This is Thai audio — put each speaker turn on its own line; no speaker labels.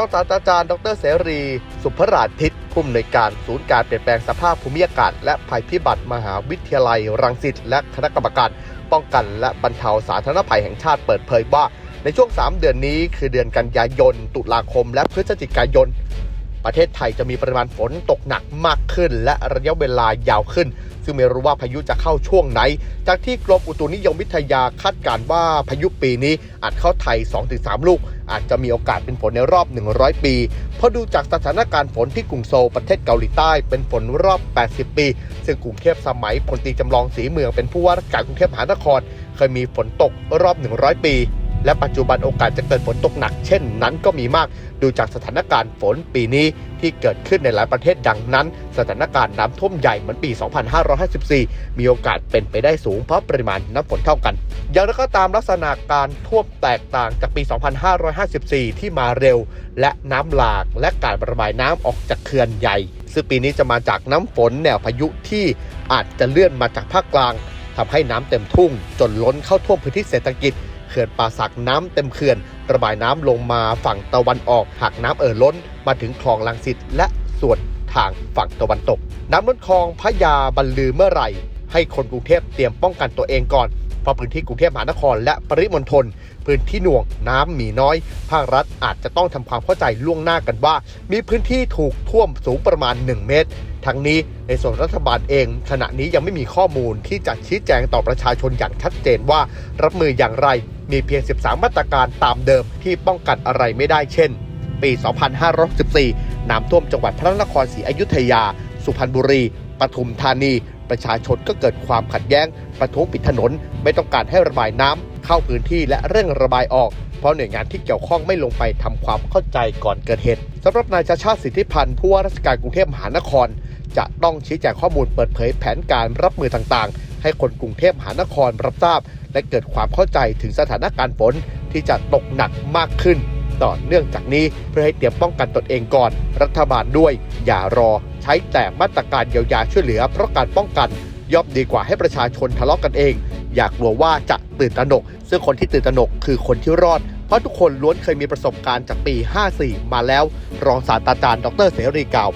องศาสตราจารย์ ดรเสรี สุภราชทิศผู้อำนวยการศูนย์การเปลี่ยนแปลงสภาพภูมิอากาศ และภัยพิบัติมหาวิทยาลัย รังสิตและคณะกรรมการ ป้องกันและบรรเทาสาธารณภัยแห่งชาติเปิดเผยว่า ในช่วง 3 เดือนนี้คือเดือนกันยายน ตุลาคม และพฤศจิกายน ประเทศไทยจะมีปริมาณฝนตกหนักมากขึ้น และระยะเวลายาวขึ้น ซึ่งไม่รู้ว่าพายุจะเข้าช่วงไหน จากที่กรมอุตุนิยมวิทยาคาดการณ์ว่าพายุปีนี้อาจเข้าไทย 2-3 ลูก อาจจะมีโอกาสเป็นฝนในรอบ 100 ปี เพราะดูจากสถานการณ์ฝนที่กรุงโซลประเทศเกาหลีใต้เป็นฝนรอบ 80 ปี ซึ่งกรุงเทพสมัยพลตีจำลองศรีเมืองเป็นผู้ว่าราชการกรุงเทพมหานคร เคยมีฝนตกรอบ 100 ปี และปัจจุบันโอกาสจะเกิดฝนตกหนัก เช่นนั้นก็มีมาก ดูจากสถานการณ์ฝนปีนี้ที่เกิดขึ้นในหลายประเทศดังนั้น สถานการณ์น้ำท่วมใหญ่เหมือนปี 2554 มีโอกาสเป็นไปได้สูงเพราะปริมาณน้ำฝนเท่ากัน อย่างไรก็ตามลักษณะการท่วมแตกต่างจากปี 2554 ที่มาเร็ว และน้ำหลากและการระบายน้ำออกจากเขื่อนใหญ่ ซึ่งปีนี้จะมาจากน้ำฝนแนวพายุที่อาจจะเลื่อนมาจากภาคกลางทำให้น้ำเต็มทุ่ง จนล้นเข้าท่วมพื้นที่เศรษฐกิจเขื่อนป่าสักน้ำเต็มเขื่อน ระบายน้ำลงมาฝั่งตะวันออก หากน้ำเอ่อล้น มาถึงคลองลังสิตและส่วนทางฝั่งตะวันตก น้ำล้นคลองพระยาบรรลือเมื่อไหร่ ให้คนกรุงเทพเตรียมป้องกันตัวเองก่อน เพราะพื้นที่กรุงเทพมหานคร และปริมณฑลพื้นที่หน่วงน้ำมีน้อย ภาครัฐอาจจะต้องทำความเข้าใจล่วงหน้ากันว่า มีพื้นที่ถูกท่วมสูงประมาณ 1 เมตร ทั้งนี้ในส่วนรัฐบาลเอง ขณะนี้ยังไม่มีข้อมูลที่จะชี้แจงต่อประชาชนอย่างชัดเจนว่า รับมืออย่างไร มีเพียง 13 มาตรการตามเดิมที่ป้องกันอะไรไม่ได้เช่น ปี 2514น้ำท่วมจังหวัดพระนครศรีอยุธยา สุพรรณบุรี ปทุมธานี ประชาชนก็เกิดความขัดแย้ง ประท้วงปิดถนน ไม่ต้องการให้ระบายน้ำเข้าพื้นที่และเร่งระบายออก เพราะหน่วยงานที่เกี่ยวข้องไม่ลงไปทำความเข้าใจก่อนเกิดเหตุสำหรับนายชาชาติสิทธิพันธ์ผู้ว่าราชการกรุงเทพมหานคร จะต้องชี้แจงข้อมูลเปิดเผยแผนการรับมือต่างๆ ให้คนกรุงเทพมหานครรับทราบ และเกิดความเข้าใจถึงสถานการณ์ฝนที่จะตกหนักมากขึ้น ต่อเนื่องจากนี้เพื่อให้เตรียมป้องกันตนเองก่อน รัฐบาลด้วย อย่ารอ ใช้แต่มาตรการเยียวยาช่วยเหลือ เพราะการป้องกันย่อมดีกว่าให้ประชาชนทะเลาะกันเอง อยากกลัวว่าจะตื่นตระหนก ซึ่งคนที่ตื่นตระหนกคือคนที่รอด เพราะทุกคนล้วนเคยมีประสบการณ์จากปี 54 มาแล้ว รองศาสตราจารย์ดรเสรีกล่าว